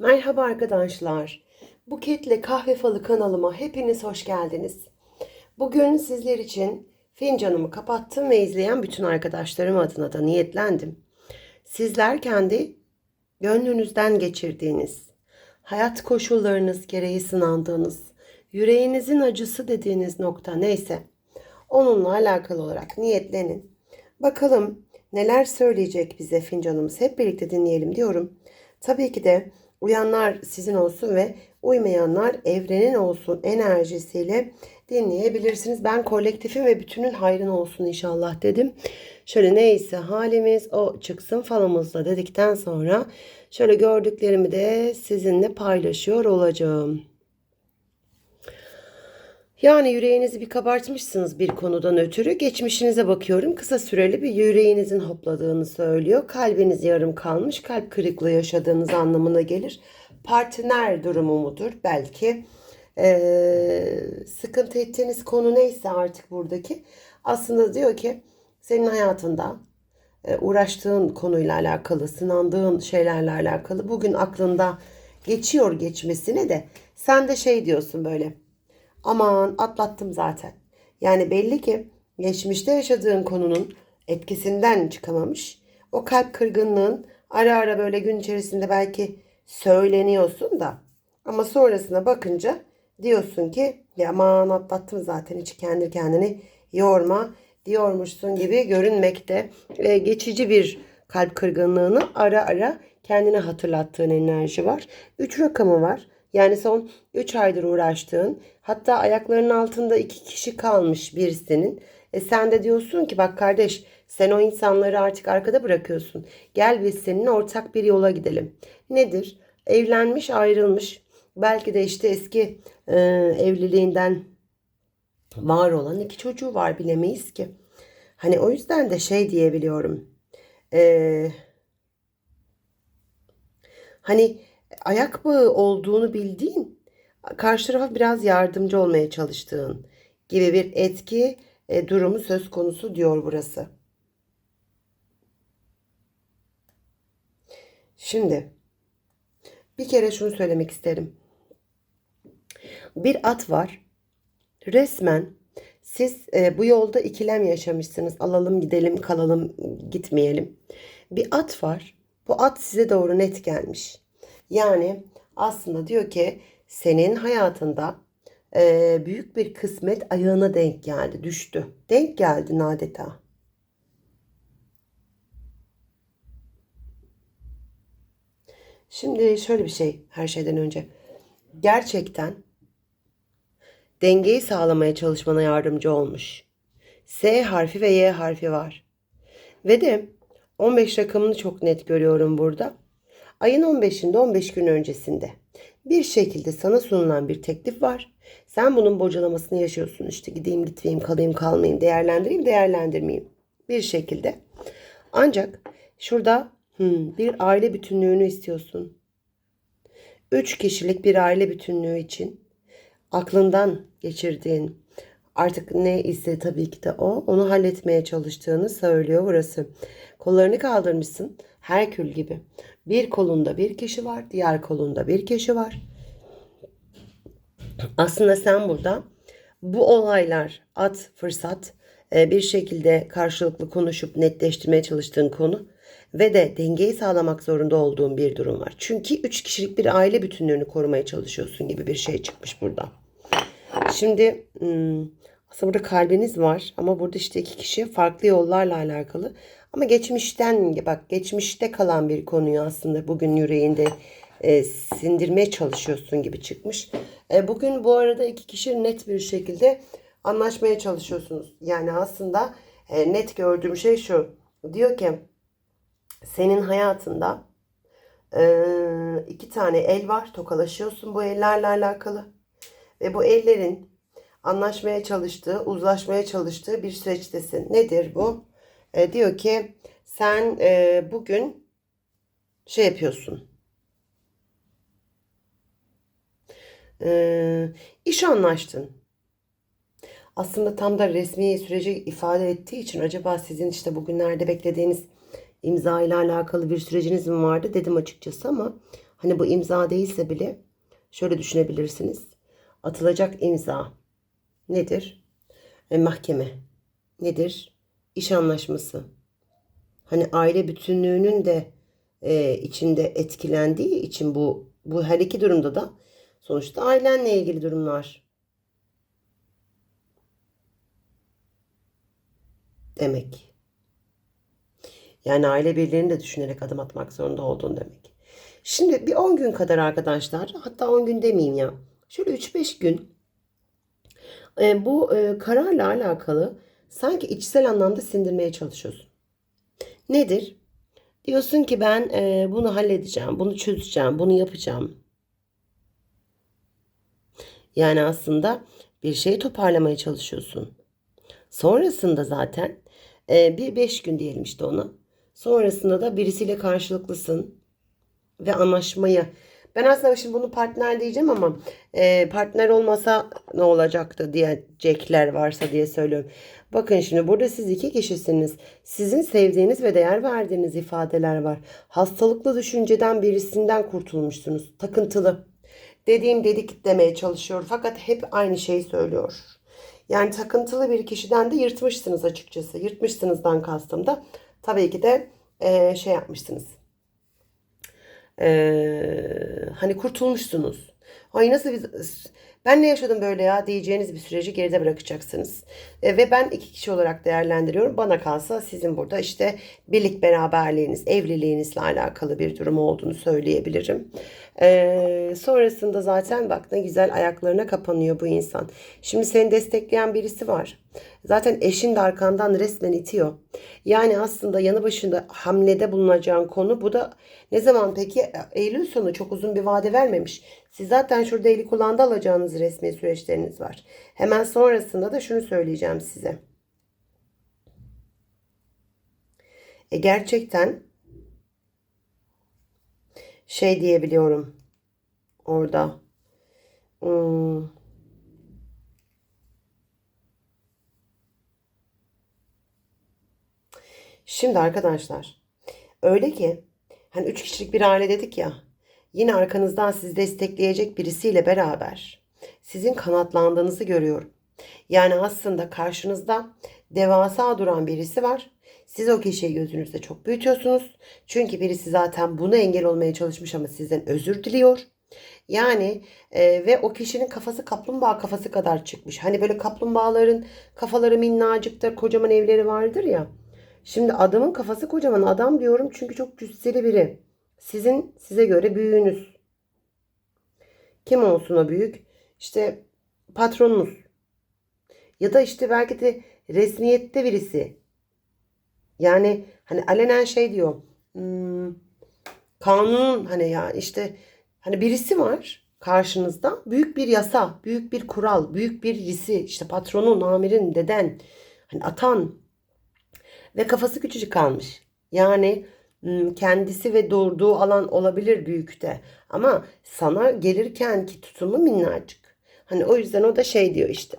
Merhaba arkadaşlar. Buketle Kahve Falı kanalıma hepiniz hoş geldiniz. Bugün sizler için fincanımı kapattım ve izleyen bütün arkadaşlarım adına da niyetlendim. Sizler kendi gönlünüzden geçirdiğiniz, hayat koşullarınız gereği sınandığınız, yüreğinizin acısı dediğiniz nokta neyse onunla alakalı olarak niyetlenin. Bakalım neler söyleyecek bize fincanımız hep birlikte dinleyelim diyorum. Tabii ki de uyanlar sizin olsun ve uymayanlar evrenin olsun enerjisiyle dinleyebilirsiniz. Ben kolektifin ve bütünün hayrına olsun inşallah dedim. Şöyle neyse halimiz o çıksın falımızda dedikten sonra şöyle gördüklerimi de sizinle paylaşıyor olacağım. Yani yüreğinizi bir kabartmışsınız bir konudan ötürü. Geçmişinize bakıyorum. Kısa süreli bir yüreğinizin hopladığını söylüyor. Kalbiniz yarım kalmış. Kalp kırıklığı yaşadığınız anlamına gelir. Partner durumu mudur? Belki ee, sıkıntı ettiğiniz konu neyse artık buradaki. Aslında diyor ki senin hayatında e, uğraştığın konuyla alakalı, sınandığın şeylerle alakalı bugün aklında geçiyor geçmesine de sen de şey diyorsun böyle Aman atlattım zaten. Yani belli ki geçmişte yaşadığın konunun etkisinden çıkamamış. O kalp kırgınlığın ara ara böyle gün içerisinde belki söyleniyorsun da ama sonrasına bakınca diyorsun ki ya aman atlattım zaten hiç kendi kendini yorma diyormuşsun gibi görünmekte. E, geçici bir kalp kırgınlığını ara ara kendine hatırlattığın enerji var. 3 rakamı var. Yani son 3 aydır uğraştığın hatta ayaklarının altında iki kişi kalmış birisinin. E sen de diyorsun ki bak kardeş sen o insanları artık arkada bırakıyorsun. Gel biz seninle ortak bir yola gidelim. Nedir? Evlenmiş ayrılmış. Belki de işte eski e, evliliğinden var olan iki çocuğu var bilemeyiz ki. Hani o yüzden de şey diyebiliyorum. Eee Hani ayak bağı olduğunu bildiğin, karşı tarafa biraz yardımcı olmaya çalıştığın gibi bir etki e, durumu söz konusu diyor burası. Şimdi bir kere şunu söylemek isterim. Bir at var. Resmen siz e, bu yolda ikilem yaşamışsınız. Alalım gidelim, kalalım, gitmeyelim. Bir at var. Bu at size doğru net gelmiş. Yani aslında diyor ki senin hayatında e, büyük bir kısmet ayağına denk geldi, düştü. Denk geldin adeta. Şimdi şöyle bir şey her şeyden önce. Gerçekten dengeyi sağlamaya çalışmana yardımcı olmuş. S harfi ve Y harfi var. Ve de 15 rakamını çok net görüyorum burada. Ayın 15'inde 15 gün öncesinde bir şekilde sana sunulan bir teklif var. Sen bunun bocalamasını yaşıyorsun. İşte gideyim gitmeyeyim kalayım kalmayayım değerlendireyim değerlendirmeyeyim bir şekilde. Ancak şurada hmm, bir aile bütünlüğünü istiyorsun. Üç kişilik bir aile bütünlüğü için aklından geçirdiğin artık ne ise tabii ki de o onu halletmeye çalıştığını söylüyor burası. Kollarını kaldırmışsın Herkül gibi. Bir kolunda bir kişi var, diğer kolunda bir kişi var. Aslında sen burada bu olaylar, at, fırsat e, bir şekilde karşılıklı konuşup netleştirmeye çalıştığın konu ve de dengeyi sağlamak zorunda olduğun bir durum var. Çünkü üç kişilik bir aile bütünlüğünü korumaya çalışıyorsun gibi bir şey çıkmış burada. Şimdi aslında burada kalbiniz var ama burada işte iki kişi farklı yollarla alakalı. Ama geçmişten bak geçmişte kalan bir konuyu aslında bugün yüreğinde e, sindirmeye çalışıyorsun gibi çıkmış. E, bugün bu arada iki kişi net bir şekilde anlaşmaya çalışıyorsunuz. Yani aslında e, net gördüğüm şey şu. Diyor ki senin hayatında e, iki tane el var. Tokalaşıyorsun bu ellerle alakalı. Ve bu ellerin anlaşmaya çalıştığı, uzlaşmaya çalıştığı bir süreçtesin. Nedir bu? E, diyor ki sen e, bugün şey yapıyorsun. E, iş anlaştın. Aslında tam da resmi süreci ifade ettiği için acaba sizin işte bugünlerde beklediğiniz imza ile alakalı bir süreciniz mi vardı dedim açıkçası ama Hani bu imza değilse bile şöyle düşünebilirsiniz. Atılacak imza nedir? E, mahkeme nedir? İş anlaşması. Hani aile bütünlüğünün de e, içinde etkilendiği için bu bu her iki durumda da sonuçta ailenle ilgili durumlar demek. Yani aile birliğini de düşünerek adım atmak zorunda olduğun demek. Şimdi bir 10 gün kadar arkadaşlar hatta 10 gün demeyeyim ya. Şöyle 3-5 gün e, bu e, kararla alakalı sanki içsel anlamda sindirmeye çalışıyorsun. Nedir? Diyorsun ki ben e, bunu halledeceğim, bunu çözeceğim, bunu yapacağım. Yani aslında bir şeyi toparlamaya çalışıyorsun. Sonrasında zaten e, bir beş gün diyelim işte ona. Sonrasında da birisiyle karşılıklısın ve anlaşmayı. Ben aslında şimdi bunu partner diyeceğim ama e, partner olmasa ne olacaktı diyecekler varsa diye söylüyorum. Bakın şimdi burada siz iki kişisiniz. Sizin sevdiğiniz ve değer verdiğiniz ifadeler var. Hastalıklı düşünceden birisinden kurtulmuşsunuz. Takıntılı. Dediğim dedik demeye çalışıyor fakat hep aynı şeyi söylüyor. Yani takıntılı bir kişiden de yırtmışsınız açıkçası. Yırtmışsınızdan kastım da tabii ki de e, şey yapmışsınız. E, hani kurtulmuşsunuz. Ay nasıl bir, ben ne yaşadım böyle ya diyeceğiniz bir süreci geride bırakacaksınız. E, ve ben iki kişi olarak değerlendiriyorum. Bana kalsa sizin burada işte birlik beraberliğiniz, evliliğinizle alakalı bir durum olduğunu söyleyebilirim. E, sonrasında zaten bak ne güzel ayaklarına kapanıyor bu insan. Şimdi seni destekleyen birisi var. Zaten eşin de arkandan resmen itiyor. Yani aslında yanı başında hamlede bulunacağın konu bu da ne zaman peki Eylül sonu çok uzun bir vade vermemiş. Siz zaten şurada eli kulağında alacağınız resmi süreçleriniz var. Hemen sonrasında da şunu söyleyeceğim size. E gerçekten şey diyebiliyorum orada. Hmm. Şimdi arkadaşlar öyle ki hani üç kişilik bir aile dedik ya yine arkanızdan sizi destekleyecek birisiyle beraber sizin kanatlandığınızı görüyorum. Yani aslında karşınızda devasa duran birisi var. Siz o kişiyi gözünüzde çok büyütüyorsunuz. Çünkü birisi zaten buna engel olmaya çalışmış ama sizden özür diliyor. Yani e, ve o kişinin kafası kaplumbağa kafası kadar çıkmış. Hani böyle kaplumbağaların kafaları minnacıktır, kocaman evleri vardır ya. Şimdi adamın kafası kocaman adam diyorum çünkü çok cüsseli biri. Sizin size göre büyüğünüz. Kim olsun o büyük? İşte patronunuz. Ya da işte belki de resmiyette birisi. Yani hani alenen şey diyor. Hmm, kanun hani ya işte hani birisi var karşınızda. Büyük bir yasa, büyük bir kural, büyük bir birisi. işte patronun, amirin, deden, hani atan ve kafası küçücük kalmış. Yani kendisi ve doğurduğu alan olabilir büyükte. Ama sana gelirken ki tutumu minnacık. Hani o yüzden o da şey diyor işte.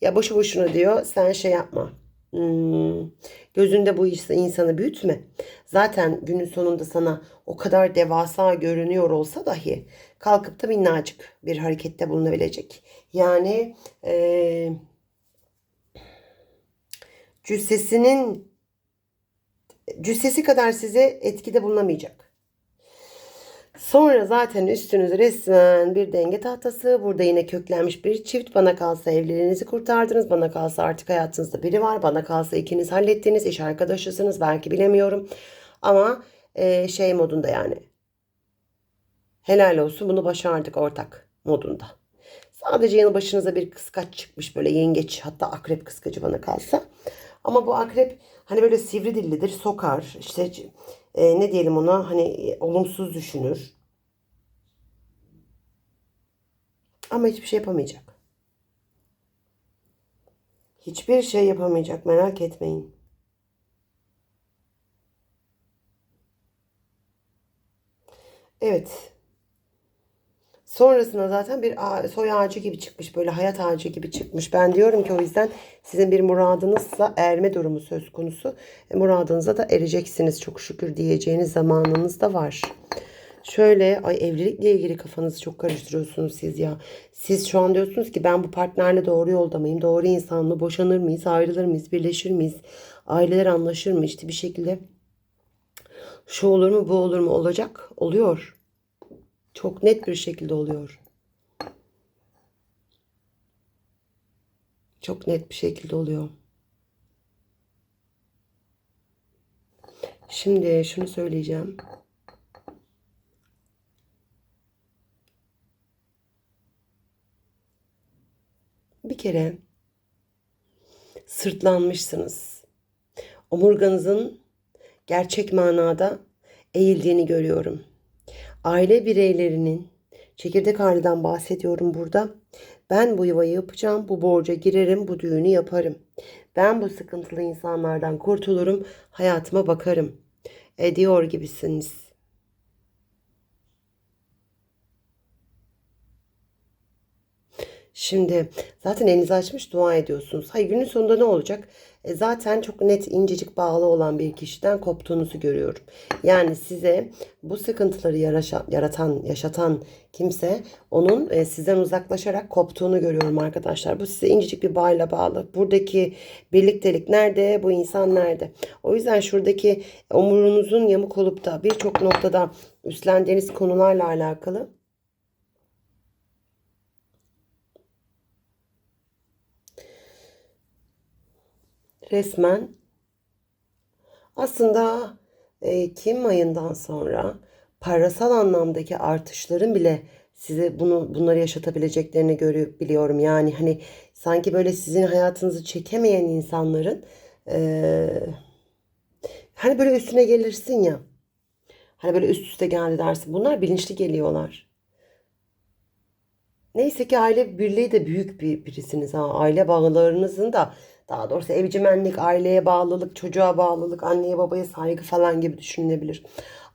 Ya boşu boşuna diyor sen şey yapma. Hmm, gözünde bu insanı büyütme. Zaten günün sonunda sana o kadar devasa görünüyor olsa dahi kalkıp da minnacık bir harekette bulunabilecek. Yani e, cüssesinin cüssesi kadar size etkide bulunamayacak. Sonra zaten üstünüz resmen bir denge tahtası. Burada yine köklenmiş bir çift. Bana kalsa evliliğinizi kurtardınız. Bana kalsa artık hayatınızda biri var. Bana kalsa ikiniz hallettiniz. iş arkadaşısınız. Belki bilemiyorum. Ama e, şey modunda yani. Helal olsun bunu başardık ortak modunda. Sadece yanı başınıza bir kıskaç çıkmış böyle yengeç hatta akrep kıskacı bana kalsa. Ama bu akrep hani böyle sivri dillidir, sokar. İşte e, ne diyelim ona hani e, olumsuz düşünür. Ama hiçbir şey yapamayacak. Hiçbir şey yapamayacak merak etmeyin. Evet. Sonrasında zaten bir soy ağacı gibi çıkmış. Böyle hayat ağacı gibi çıkmış. Ben diyorum ki o yüzden sizin bir muradınızla erme durumu söz konusu. E, muradınıza da ereceksiniz çok şükür diyeceğiniz zamanınız da var. Şöyle ay evlilikle ilgili kafanızı çok karıştırıyorsunuz siz ya. Siz şu an diyorsunuz ki ben bu partnerle doğru yolda mıyım? Doğru insan mı? Boşanır mıyız? Ayrılır mıyız? Birleşir miyiz? Aileler anlaşır mı? İşte bir şekilde şu olur mu bu olur mu olacak? Oluyor. Çok net bir şekilde oluyor. Çok net bir şekilde oluyor. Şimdi şunu söyleyeceğim. Bir kere sırtlanmışsınız. Omurganızın gerçek manada eğildiğini görüyorum. Aile bireylerinin çekirdek aileden bahsediyorum burada. Ben bu yuvayı yapacağım, bu borca girerim, bu düğünü yaparım. Ben bu sıkıntılı insanlardan kurtulurum, hayatıma bakarım. Ediyor gibisiniz. Şimdi zaten elinizi açmış dua ediyorsunuz. Hayır günün sonunda ne olacak? E, zaten çok net incecik bağlı olan bir kişiden koptuğunuzu görüyorum. Yani size bu sıkıntıları yaraşa, yaratan, yaşatan kimse onun e, sizden uzaklaşarak koptuğunu görüyorum arkadaşlar. Bu size incecik bir bağla bağlı. Buradaki birliktelik nerede? Bu insan nerede? O yüzden şuradaki omurunuzun yamuk olup da birçok noktada üstlendiğiniz konularla alakalı resmen aslında e, Ekim ayından sonra parasal anlamdaki artışların bile size bunu bunları yaşatabileceklerini görüp biliyorum. Yani hani sanki böyle sizin hayatınızı çekemeyen insanların e, hani böyle üstüne gelirsin ya. Hani böyle üst üste geldi dersin. Bunlar bilinçli geliyorlar. Neyse ki aile birliği de büyük bir birisiniz ha. Aile bağlarınızın da daha doğrusu evcimenlik, aileye bağlılık, çocuğa bağlılık, anneye babaya saygı falan gibi düşünülebilir.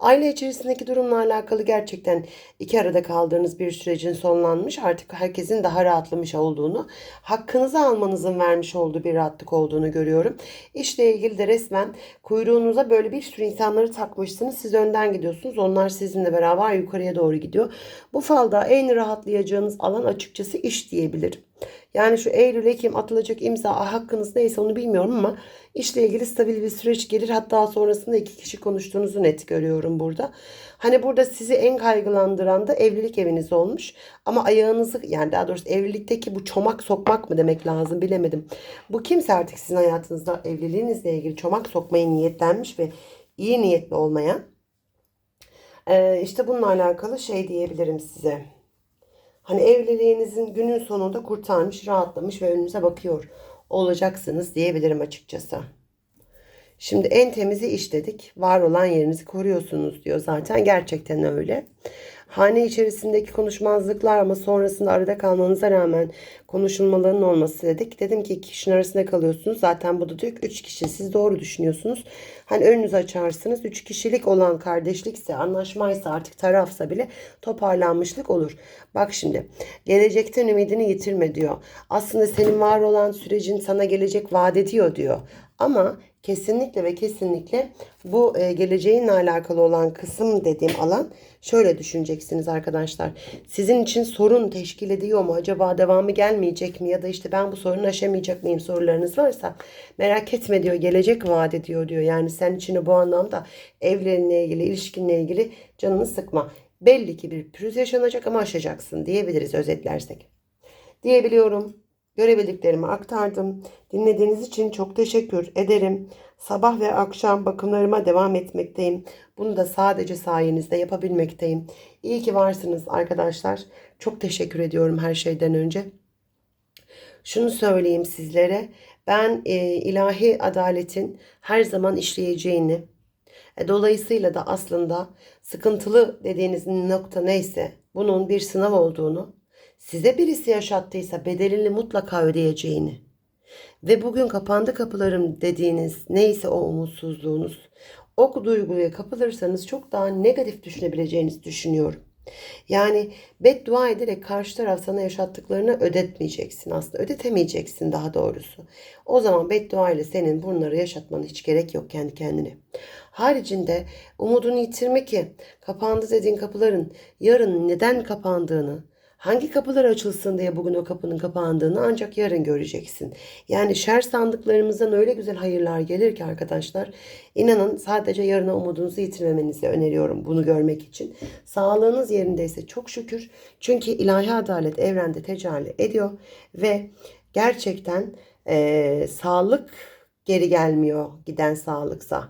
Aile içerisindeki durumla alakalı gerçekten iki arada kaldığınız bir sürecin sonlanmış. Artık herkesin daha rahatlamış olduğunu, hakkınızı almanızın vermiş olduğu bir rahatlık olduğunu görüyorum. İşle ilgili de resmen kuyruğunuza böyle bir sürü insanları takmışsınız. Siz önden gidiyorsunuz. Onlar sizinle beraber yukarıya doğru gidiyor. Bu falda en rahatlayacağınız alan açıkçası iş diyebilirim. Yani şu Eylül, Ekim atılacak imza hakkınız neyse onu bilmiyorum ama işle ilgili stabil bir süreç gelir. Hatta sonrasında iki kişi konuştuğunuzu net görüyorum burada. Hani burada sizi en kaygılandıran da evlilik eviniz olmuş. Ama ayağınızı yani daha doğrusu evlilikteki bu çomak sokmak mı demek lazım bilemedim. Bu kimse artık sizin hayatınızda evliliğinizle ilgili çomak sokmaya niyetlenmiş ve iyi niyetli olmayan. Ee, işte bununla alakalı şey diyebilirim size. Hani evliliğinizin günün sonunda kurtarmış, rahatlamış ve önünüze bakıyor olacaksınız diyebilirim açıkçası. Şimdi en temizi iş dedik. Var olan yerinizi koruyorsunuz diyor zaten. Gerçekten öyle. Hane içerisindeki konuşmazlıklar ama sonrasında arada kalmanıza rağmen konuşulmaların olması dedik. Dedim ki iki kişinin arasında kalıyorsunuz. Zaten bu da diyor ki üç kişi. Siz doğru düşünüyorsunuz. Hani önünüzü açarsınız. Üç kişilik olan kardeşlikse, anlaşmaysa artık tarafsa bile toparlanmışlık olur. Bak şimdi gelecekten ümidini yitirme diyor. Aslında senin var olan sürecin sana gelecek vaat ediyor diyor. Ama kesinlikle ve kesinlikle bu e, geleceğinle alakalı olan kısım dediğim alan şöyle düşüneceksiniz arkadaşlar. Sizin için sorun teşkil ediyor mu? Acaba devamı gelmeyecek mi? Ya da işte ben bu sorunu aşamayacak mıyım sorularınız varsa merak etme diyor. Gelecek vaat ediyor diyor. Yani sen içine bu anlamda evlerinle ilgili, ilişkinle ilgili canını sıkma. Belli ki bir pürüz yaşanacak ama aşacaksın diyebiliriz özetlersek. Diyebiliyorum. Görebildiklerimi aktardım. Dinlediğiniz için çok teşekkür ederim. Sabah ve akşam bakımlarıma devam etmekteyim. Bunu da sadece sayenizde yapabilmekteyim. İyi ki varsınız arkadaşlar. Çok teşekkür ediyorum her şeyden önce. Şunu söyleyeyim sizlere. Ben e, ilahi adaletin her zaman işleyeceğini, e, dolayısıyla da aslında sıkıntılı dediğiniz nokta neyse bunun bir sınav olduğunu size birisi yaşattıysa bedelini mutlaka ödeyeceğini ve bugün kapandı kapılarım dediğiniz neyse o umutsuzluğunuz o duyguya kapılırsanız çok daha negatif düşünebileceğinizi düşünüyorum. Yani beddua ederek karşı taraf sana yaşattıklarını ödetmeyeceksin aslında. Ödetemeyeceksin daha doğrusu. O zaman beddua ile senin bunları yaşatmana hiç gerek yok kendi kendine. Haricinde umudunu yitirme ki kapandı dediğin kapıların yarın neden kapandığını, hangi kapılar açılsın diye bugün o kapının kapandığını ancak yarın göreceksin. Yani şer sandıklarımızdan öyle güzel hayırlar gelir ki arkadaşlar. İnanın sadece yarına umudunuzu yitirmemenizi öneriyorum bunu görmek için. Sağlığınız yerindeyse çok şükür. Çünkü ilahi adalet evrende tecelli ediyor ve gerçekten eee, sağlık geri gelmiyor giden sağlıksa.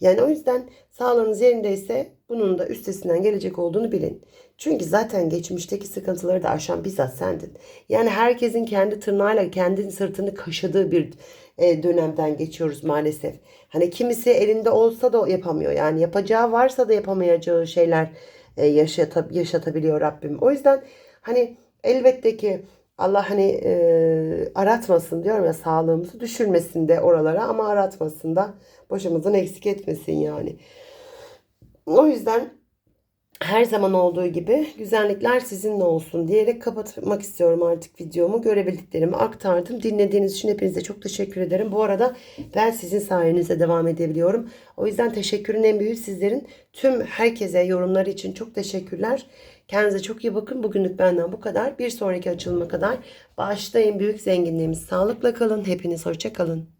Yani o yüzden sağlığınız yerindeyse bunun da üstesinden gelecek olduğunu bilin. Çünkü zaten geçmişteki sıkıntıları da aşan bizzat sendin. Yani herkesin kendi tırnağıyla kendi sırtını kaşıdığı bir e, dönemden geçiyoruz maalesef. Hani kimisi elinde olsa da yapamıyor. Yani yapacağı varsa da yapamayacağı şeyler e, yaşata, yaşatabiliyor Rabbim. O yüzden hani elbette ki Allah hani e, aratmasın diyorum ya sağlığımızı düşürmesin de oralara ama aratmasın da başımızdan eksik etmesin yani. O yüzden her zaman olduğu gibi güzellikler sizinle olsun diyerek kapatmak istiyorum artık videomu. Görebildiklerimi aktardım. Dinlediğiniz için hepinize çok teşekkür ederim. Bu arada ben sizin sayenizde devam edebiliyorum. O yüzden teşekkürün en büyüğü sizlerin. Tüm herkese yorumları için çok teşekkürler. Kendinize çok iyi bakın. Bugünlük benden bu kadar. Bir sonraki açılıma kadar bağışlayın büyük zenginliğimiz. Sağlıkla kalın. Hepiniz hoşça kalın.